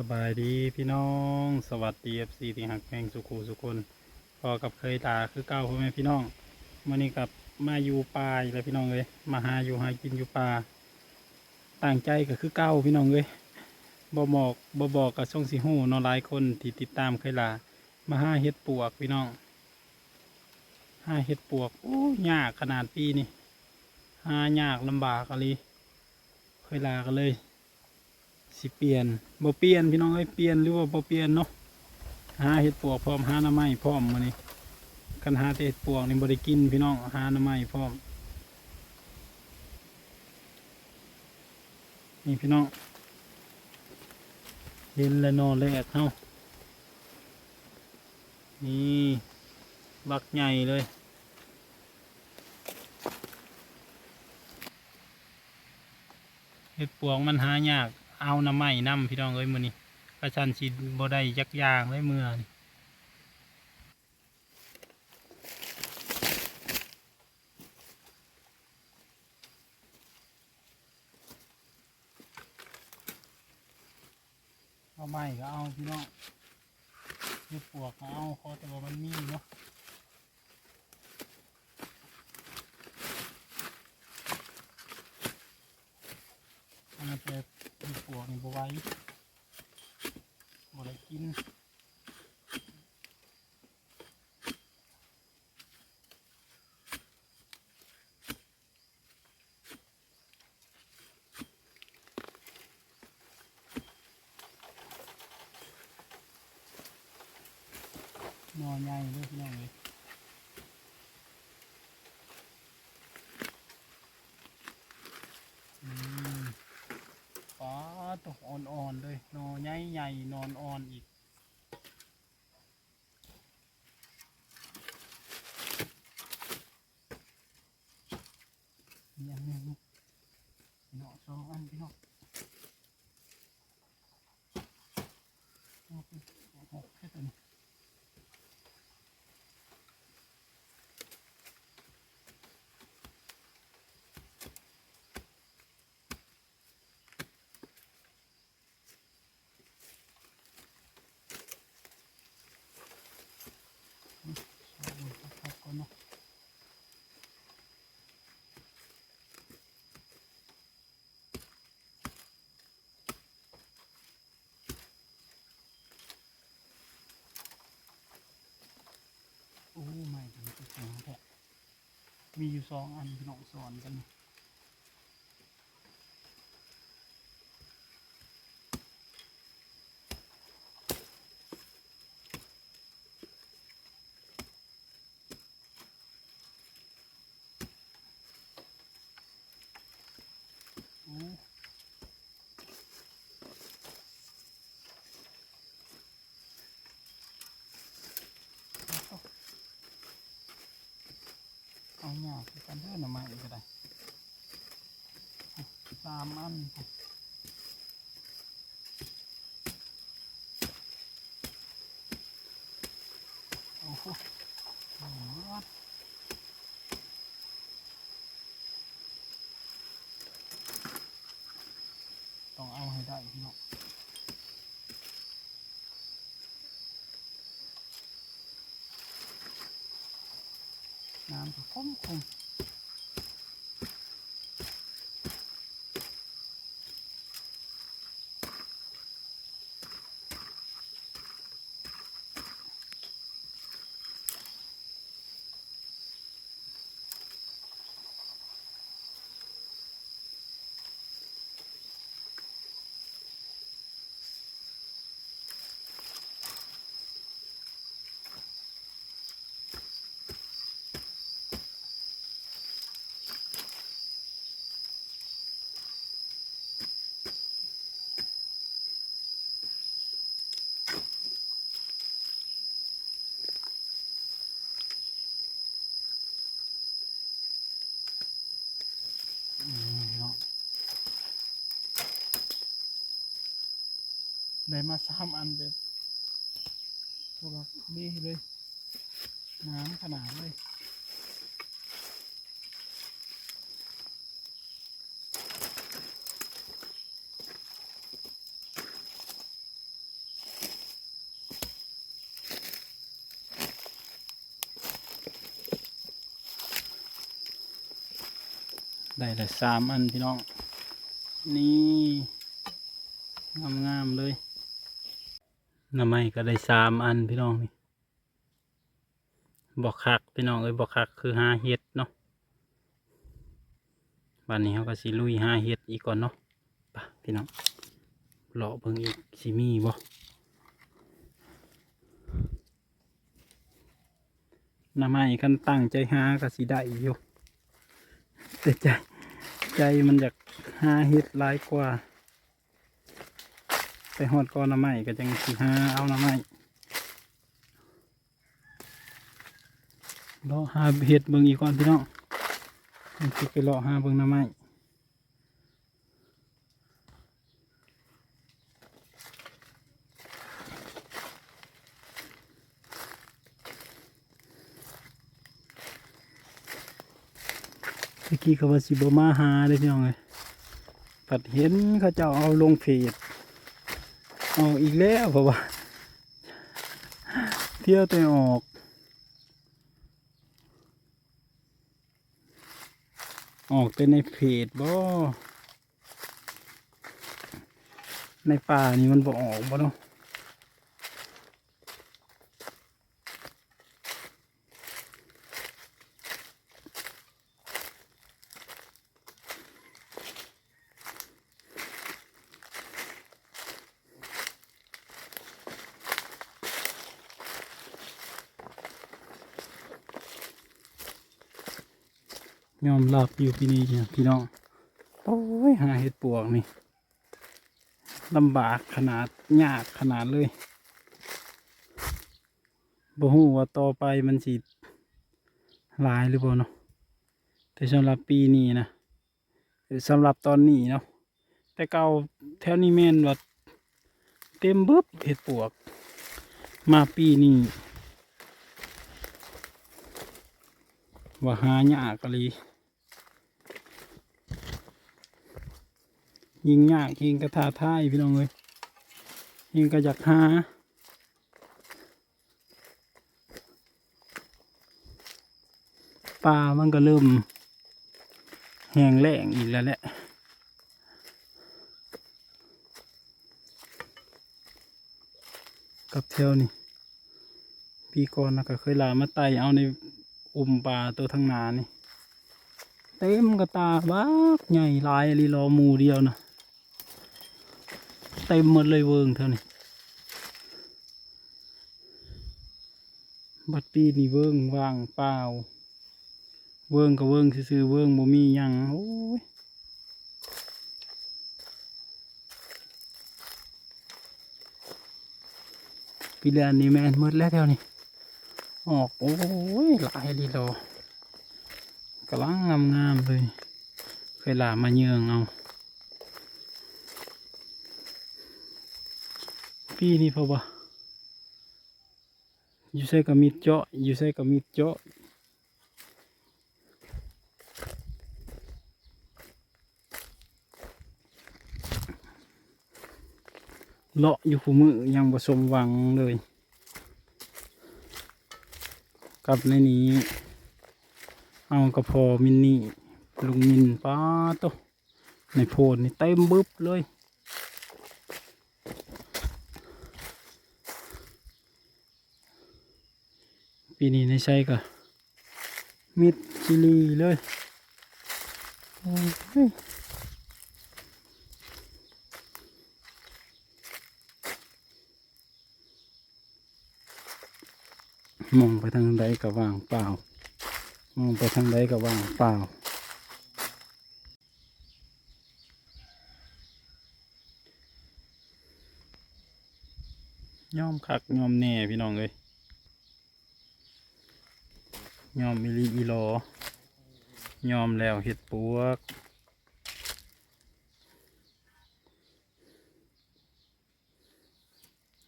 สบายดีพี่น้อง สวัสดีเอฟซีที่หักแพงสุขูสุคนพอกับเคยตาคือเก้าพ่อแม่พี่น้องมื่อนี้กับมาอยู่ป่าแล้วพี่น้องเลยมาหาอยู่หากินอยู่ป่าต่างใจก็คือเก้าพี่น้องเลยบ่บอกบ่บอกกับช่องสีหูนอหลายคนที่ติดตามเคยลามาหาเห็ดปวกพี่น้องหาเห็ดปวกโอ้ยากขนาดปีนี่หายากลำบากอะไรเคยลากันเลย สิเปลี่ยนบ่เปลี่ยนพี่น้องเอ้ยเปลี่ยนหรือว่าบ่เปลี่ยนเนาะหาเห็ดปวกพร้อมหาหน้าไม้พร้อมมื้อนี้กันหาแต่เห็ดปวกนี่บ่ได้กินพี่น้องหาหน้าไม้พร้อมนี่พี่น้องเห็นแล้วนอนแรกเฮานี่บักใหญ่เลยเห็ดปวงมันหายาก เอาน้ำไม้น้ำพี่น้องเอ้ยมือนี้กระชันชิดบ่ได้ยักยางไว้เมื่อนี่เอาไม้ก็เอาพี่น้องเห็ดปวกก็เอาขอแต่ว่ามันมีเนาะอันนั้น เป็นปวกนี่บ่ไหว้บ่ได้กินนอนใหญ่เลยพี่น้องเลยอืมป้าตก อ่อนๆเลยนอนใหญ่ๆนอนอ่อนอีก มีอันหนึงพี่น้องสองอันพี่น้องเอาไปเอาหกแค่ตัวนี้ เอามือพับๆก่อนเนาะโอ้ไม่ถึงจะแข็งแท้ มีอยู่สองอันพี่น้องสอนกันอ้เอาเอาหยาบ กันเด้อหน่อไม้ก็ได้สามอันโอ้โหเอาต้องเอาให้ได้พี่น้องน้ำจะคุ้มคุ้ม ได้มาสามอันแบบทุลักทุเลเลย น้ำขนาดเลย ได้แต่สามอันพี่น้อง นี่งามๆเลยน้ำไม้ก็ได้สามอันพี่น้องนี่บอกคักพี่น้องเอ้ยบอกคักคือห้าเฮ็ดเนาะวันนี้เขาก็สิลุยห้าเฮ็ดอีกก่อนเนาะไปพี่น้องเลาะเบิ่งอีกสิมีบ่น้ำไม้กันตั้งใจหาก็สิได้อยู่ แต่ใจ ใจมันอยากหาเห็ดหลายกว่า ไปหอดก้อนน้ำไม้ก็จังสิหาเอาน้ำไม้เลาะหาเห็ดเบิ่งอีกก่อนพี่น้องมันจะไปเลาะหาเบิ่งน้ำไม้ ตะกี้เขาว่าสิบมาหาเลยพี่น้องเลยปัดเห็นเขาเจ้าเอาลงเพจเอาอีกแล้วเพราะว่า เที่ยวแต่ออกออกแต่ในเพจบ่ ในป่านี่มันบ่ออกบ่เนาะ ยอมรับอยู่ที่นี่เนี่ยพี่น้องโอ้ยหาเห็ดปวกนี่ลำบากขนาดยากขนาดเลยบ่ฮู้ว่าต่อไปมันสิหลายหรือเปล่าเนาะแต่สำหรับปีนี้นะหรือสำหรับตอนนี้เนาะแต่เก่าแถวนี้แม่นว่าเต็มเบิบเห็ดปวก มาปีนี้ว่าหายากกะลี ยิงยากยิงกระทาท่ายพี่น้องเลยยิงกระยากหาปลามันก็เริ่มแห้งแล้งอีกแล้วแหละกับเที่ยวนี่ปีก่อนนะก็เคยลามาไตเอาในอุ้มปลาตัวทั้งนานี่ เต็มกระตาบักใหญ่ลายลีรอมูเดียวนะ เต็มหมดเลยเวิงเท่านี้บัดปีนี่เวิงว่างเปล่า เวิงก็เวิงซื่อเวิงบ่มียังโอ้ยปีแลนนี่แมนหมดแล้วแถวนี้ออกโอ้ยหลายลีโลกำลังงามงามๆเลยเคยลามาเยืองเอา ปีนี้พอบ่อยู่ใส่กับมีดเจาะ อยู่ใส่กับมีดเจาะเลาะอยู่คู่มือยังบ่สมหวังเลย กับในนี้ เอากระพอมินนี่ลุงมินป้าโตในโพนนี่เต็มบึบเลย ปีนี้ในใช้ก็มิดชิลีเลยมองไปทางใดก็ว่างเปล่า มองไปทางใดก็ว่างเปล่าย่อมคักย่อมแน่พี่น้องเอ้ย ย่อมมิลีอีโลย่อมแล้วเห็ดปวก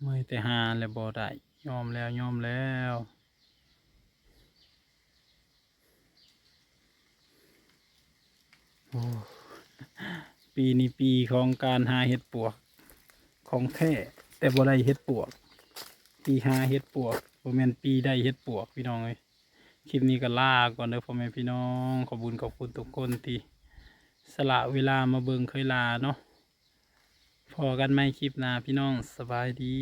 เมื่อยแต่หาแล้วบ่ได้ยอมแล้วยอมแล้วปีนี้ปีของการหาเห็ดปวก ของแท้แต่บ่ได้เห็ดปวก ปีหาเห็ดปวกบ่แมนปีได้เห็ดปวกพี่น้องเอ้ย คลิปนี้ก็ลาก่อนเด้อพ่อแม่พี่น้อง ขอบุญขอบคุณทุกคนที่สละเวลามาเบิ่งเคยลาเนาะพอกันไหมคลิปหน้าพี่น้องสบายดี